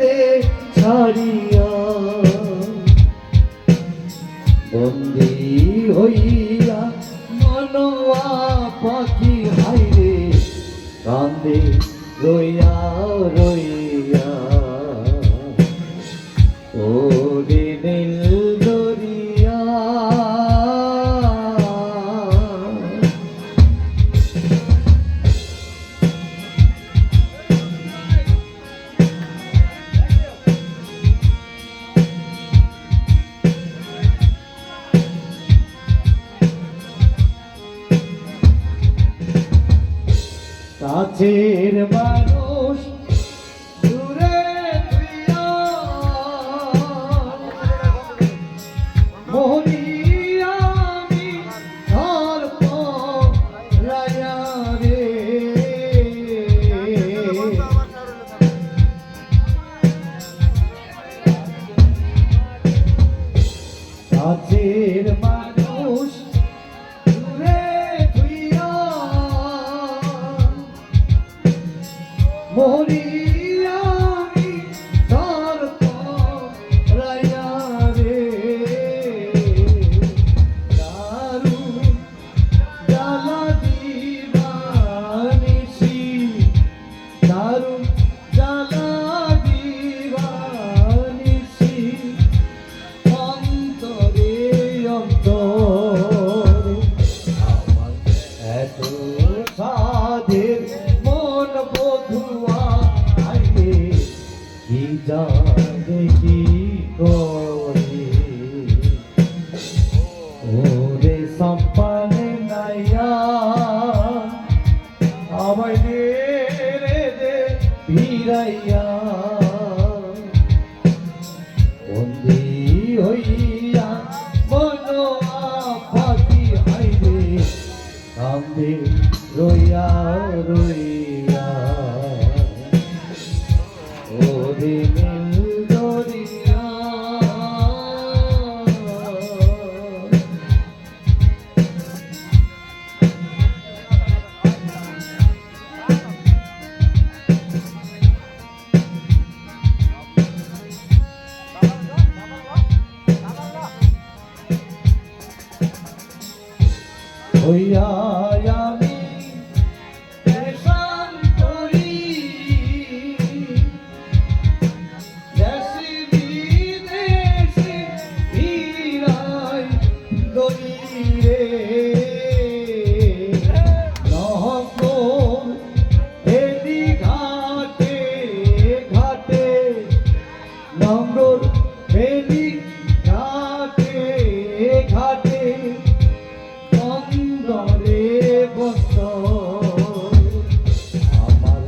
দে ছাড়িয়া। বন্দি হইয়া মনোয়া পাখি হাইরে কান্দে রইয়া রইয়া। কাছের মানুষ মরিয়ামি জানে কি করে? ওরে সম্পানে নাইয়া আমায় দে রে দে ভিড়াইয়া ওরে নম্বর বেদি ঘাটে ঘাটে অন্দরে বসত আমার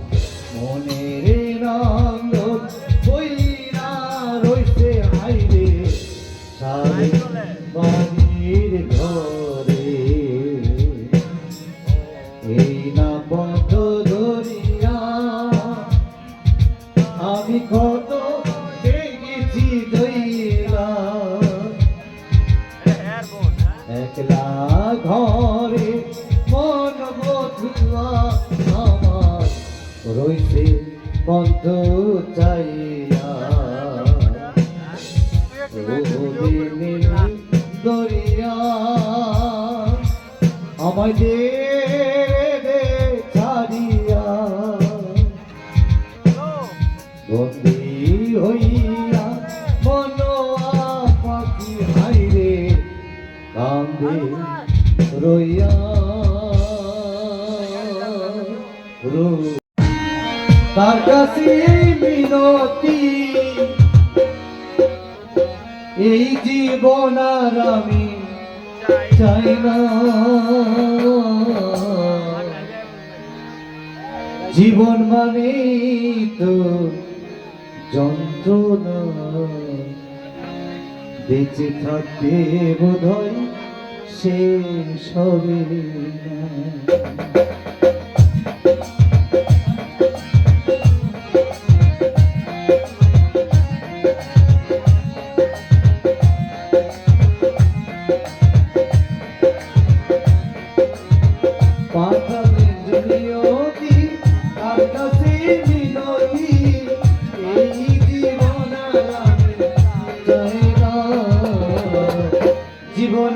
মনের রঙ বইরা রইছে হাইরে সারে একলা ঘরে মন বধুয়া আমার। রইছে বন্ধ চাইয়া দরিয়া। আমায় কান্দে রইয়া তার কাছে মিনতি এই জীবন আর আমি চাই না জীবন মানে তো যন্ত্রণা বেঁচে থাকতে বোধ হয় শেষ হবে না।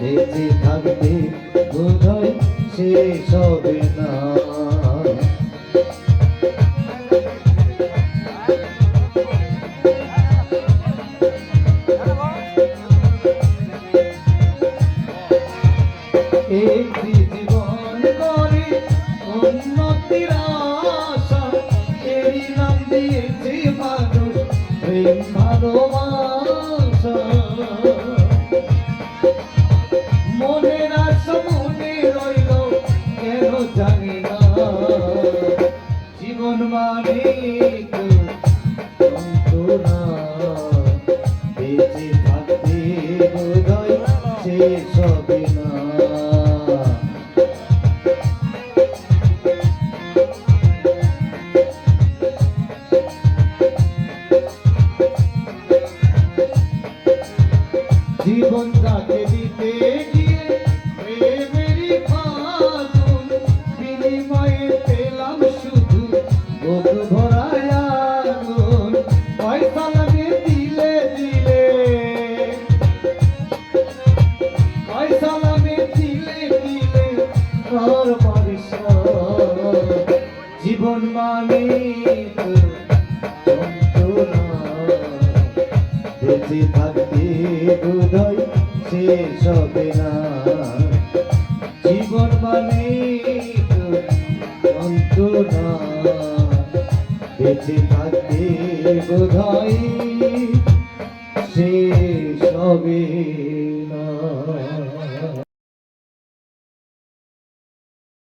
বেঁচে থাকতে বোধহয় শেষ হবে না। একটি ঘর পরিশ্রম। জীবন মানে বেঁচে থাকতে বোধহয় শেষ হবে না।